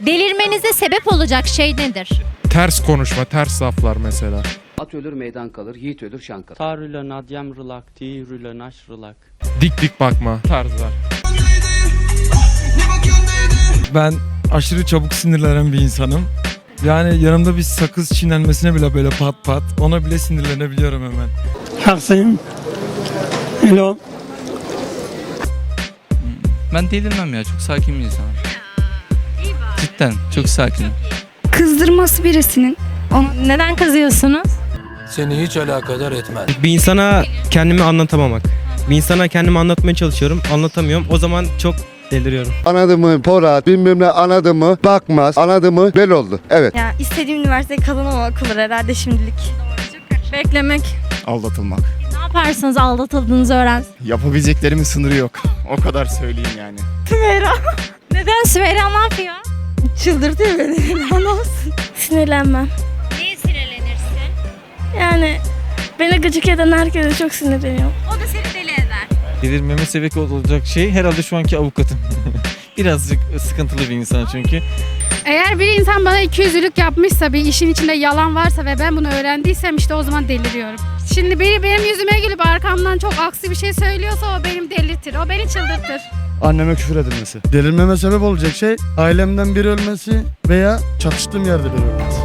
Delirmenize sebep olacak şey nedir? Ters konuşma, ters laflar mesela. At ölür meydan kalır, yiğit ölür şan kalır. Ta rüle nadyem rılak, ti rüle naş rılak. Dik dik bakma tarzlar. Ben aşırı çabuk sinirlenen bir insanım. Yani yanımda bir sakız çiğnenmesine bile böyle pat pat ona bile sinirlenebiliyorum hemen. Haklıyım. Hello. Ben delirmem ya çok sakin bir insanım. Cidden çok sakinim. kızdırması birisinin. Neden kızıyorsunuz? Seni hiç alakadar etmez. Bir insana kendimi anlatamamak. Bir insana kendimi anlatmaya çalışıyorum, anlatamıyorum. O zaman çok deliriyorum. Anladın mı Polat bilmem ne anladın mı bakmaz anladın mı bel oldu. Evet. Ya istediğim üniversiteye kazanamamak olur herhalde şimdilik. Beklemek. Aldatılmak. Ne yaparsınız aldatıldığınızı öğren. Yapabileceklerimin sınırı yok. O kadar söyleyeyim yani. Neden Süveyra ne yapıyor? Çıldırtıyor beni. Ne olsun. Sinirlenmem. Neye sinirlenirsin? Yani beni gıcık eden herkese çok sinirleniyorum. O da seni deli eder. Delirmeme sebep olacak şey herhalde şu anki avukatım. Birazcık sıkıntılı bir insan çünkü. Eğer bir insan bana ikiyüzlülük yapmışsa, bir işin içinde yalan varsa ve ben bunu öğrendiysem işte o zaman deliriyorum. Şimdi biri benim yüzüme gülüp arkamdan çok aksi bir şey söylüyorsa o benim delirtir. O beni çıldırtır. Anneme küfür edilmesi. Delirmeme sebep olacak şey ailemden biri ölmesi veya çatıştığım yerde biri ölmesi.